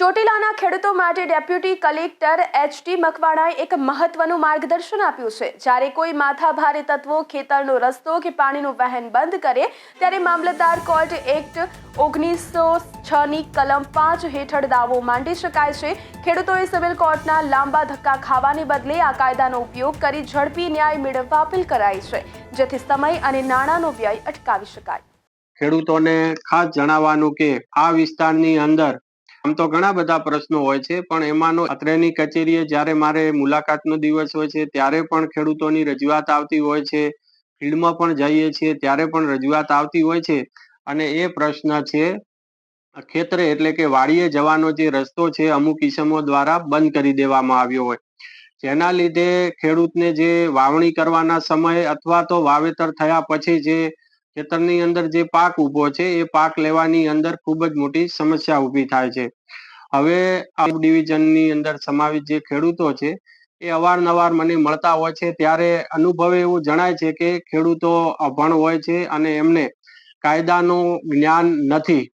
ચોટીલાના ખેડૂતો માટે deputy collector HT મકવાણાએ એક મહત્વનું માર્ગદર્શન આપ્યું છે. જ્યારે કોઈ માથાભારે તત્વો, ખેતરનો રસ્તો કે પાણીનું વહેન બંધ કરે, ત્યારે મામલતદાર કોર્ટ એક્ટ ઓગણીસો છની કલમ પાંચ હેઠળ દાવો માંડી શકાય છે. ખેડૂતોએ સિવિલ કોર્ટના લાંબા ધક્કા ખાવાને બદલે આ કાયદાનો ઉપયોગ કરી ઝડપી ન્યાય મેળવવા અપીલ કરાઈ છે, જેથી સમય અને નાણાંનો વ્યય અટકાવી શકાય. ખેડૂતોને ખાસ જણાવવાનું કે આ વિસ્તારની અંદર આમ તો ઘણા બધા પ્રશ્નો હોય છે, પણ એમાંનો અત્રેની કચેરીએ જ્યારે મારે મુલાકાતનો દિવસ હોય છે, ત્યારે પણ ખેડૂતોની રજૂઆત આવતી હોય છે, ફિલ્ડમાં પણ જઈએ છીએ, ત્યારે પણ રજૂઆત આવતી હોય છે. અને એ પ્રશ્ન છે, ખેતરે એટલે કે વાડીએ જવાનો જે રસ્તો છે, અમુક કિસમો દ્વારા બંધ કરી દેવામાં આવ્યો હોય. જેના લીધે ખેડૂતને જે વાવણી કરવાના સમયે અથવા તો વાવેતર થયા પછી જે ખેતરની અંદર જે પાક ઊભો છે, એ પાક લેવાની અંદર ખૂબ જ મોટી સમસ્યા ઊભી થાય છે. હવે આ ડિવિઝનની અંદર સમાવિત જે ખેડૂતો છે, એ અવારનવાર મને મળતા હોય છે, ત્યારે અનુભવે એવું જણાય છે કે ખેડૂતો અભણ હોય છે અને એમને કાયદાનું જ્ઞાન નથી.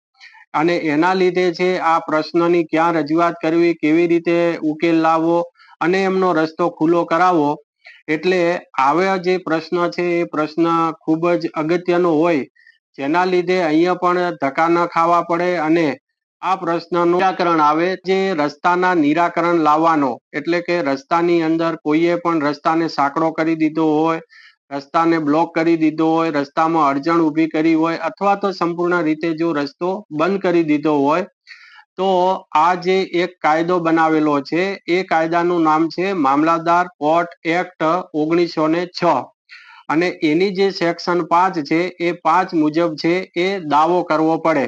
અને એના લીધે છે, આ પ્રશ્નની ક્યાં રજૂઆત કરવી, કેવી રીતે ઉકેલ લાવવો અને એમનો રસ્તો ખુલ્લો કરાવવો એટલે આવા જે પ્રશ્ન છે, એ પ્રશ્ન ખૂબ જ અગત્યનો હોય. જેના લીધે અહીંયા પણ ધક્કા ન ખાવા પડે અને આ પ્રશ્નનું નિરાકરણ આવે જે રસ્તાના નિરાકરણ લાવવાનો. એટલે કે રસ્તાની અંદર કોઈએ પણ રસ્તાને સાંકડો કરી દીધો હોય, રસ્તાને બ્લોક કરી દીધો હોય, રસ્તામાં અડચણ ઊભી કરી હોય, અથવા તો સંપૂર્ણ રીતે જો રસ્તો બંધ કરી દીધો હોય તો આ જે એક કાયદો બનાવેલો છે, એ કાયદાનું નામ છે મામલાદાર કોર્ટ એક્ટ ઓગણીસો ને છ. અને એની જે સેક્શન પાંચ છે, એ પાંચ મુજબ છે, એ દાવો કરવો પડે.